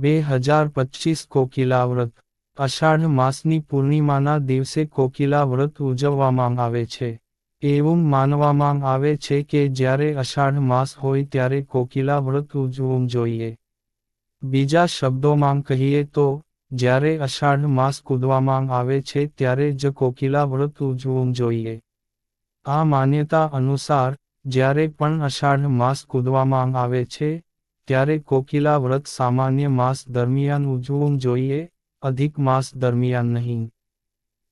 બે હજાર પચીસ કોકિલા વ્રત. અષાઢ માસની પૂર્ણિમાના દિવસે કોકિલા વ્રત ઉજવવામાં આવે છે. એવું માનવામાં આવે છે કે જ્યારે અષાઢ માસ હોય ત્યારે કોકિલા વ્રત ઉજવવું જોઈએ. બીજા શબ્દોમાં કહીએ તો, જ્યારે અષાઢ માસ કૂદવામાં આવે છે ત્યારે જ કોકિલા વ્રત ઉજવવું જોઈએ. આ માન્યતા અનુસાર, જ્યારે પણ અષાઢ માસ કૂદવામાં આવે છે ત્યારે કોકિલા વ્રત સામાન્ય માસ દરમિયાન ઉજવવું જોઈએ, અધિક માસ દરમિયાન નહીં.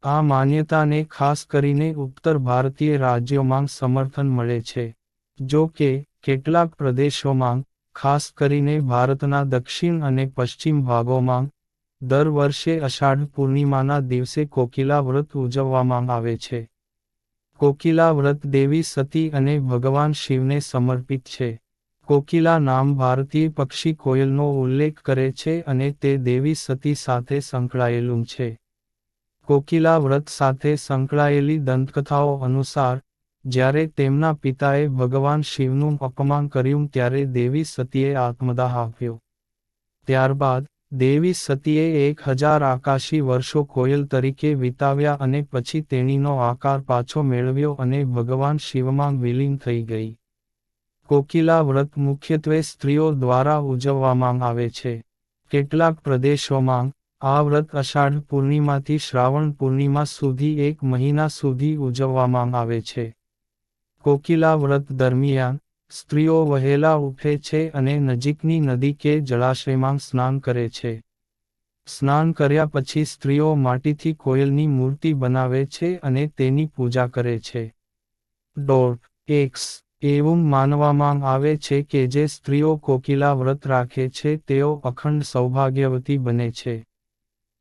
આ માન્યતાને ખાસ કરીને ઉત્તર ભારતીય રાજ્યોમાં સમર્થન મળે છે. જો કે, કેટલાક પ્રદેશોમાં, ખાસ કરીને ભારતના દક્ષિણ અને પશ્ચિમ ભાગોમાં, દર વર્ષે અષાઢ પૂર્ણિમાના દિવસે કોકિલા વ્રત ઉજવવામાં આવે છે. કોકિલા વ્રત દેવી સતી અને ભગવાન શિવને સમર્પિત છે. કોકિલા નામ ભારતીય પક્ષી કોયલનો ઉલ્લેખ કરે છે અને તે દેવી સતી સાથે સંકળાયેલું છે. કોકિલા વ્રત સાથે સંકળાયેલી દંતકથાઓ અનુસાર, જ્યારે તેમના પિતાએ ભગવાન શિવનું અપમાન કર્યું ત્યારે દેવી સતીએ આત્મદાહ આપ્યો. ત્યારબાદ, દેવી સતીએ એક હજાર આકાશી વર્ષો કોયલ તરીકે વિતાવ્યા અને પછી તેણીનો આકાર પાછો મેળવ્યો અને ભગવાન શિવમાં વિલીન થઈ ગઈ. કોકિલા વ્રત મુખ્યત્વે સ્ત્રીઓ દ્વારા ઉજવવામાં આવે છે. કેટલાક પ્રદેશોમાં, આ વ્રત અષાઢ પૂર્ણિમાથી શ્રાવણ પૂર્ણિમા સુધી એક મહિના સુધી ઉજવવામાં આવે છે. કોકિલા વ્રત દરમિયાન, સ્ત્રીઓ વહેલા ઉઠે છે અને નજીકની નદી કે જળાશયમાં સ્નાન કરે છે. સ્નાન કર્યા પછી સ્ત્રીઓ માટીથી કોયલની મૂર્તિ બનાવે છે અને તેની પૂજા કરે છે. ડોટ એક્સ એવું માનવામાં આવે છે કે જે સ્ત્રીઓ કોકિલા વ્રત રાખે છે, તેઓ અખંડ સૌભાગ્યવતી બને છે.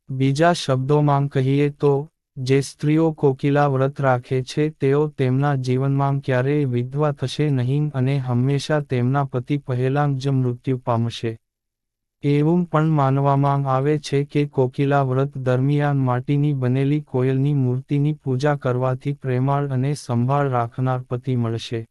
બીજા શબ્દોમાં કહીએ તો, જે સ્ત્રીઓ કોકિલા વ્રત રાખે છે, તેઓ તેમના જીવનમાં ક્યારેય વિધવા થશે નહીં અને હંમેશા તેમના પતિ પહેલાં જ મૃત્યુ પામશે. એવું પણ માનવામાં આવે છે કે કોકિલા વ્રત દરમિયાન માટીની બનેલી કોયલની મૂર્તિની પૂજા કરવાથી પ્રેમાળ અને સંભાળ રાખનાર પતિ મળશે.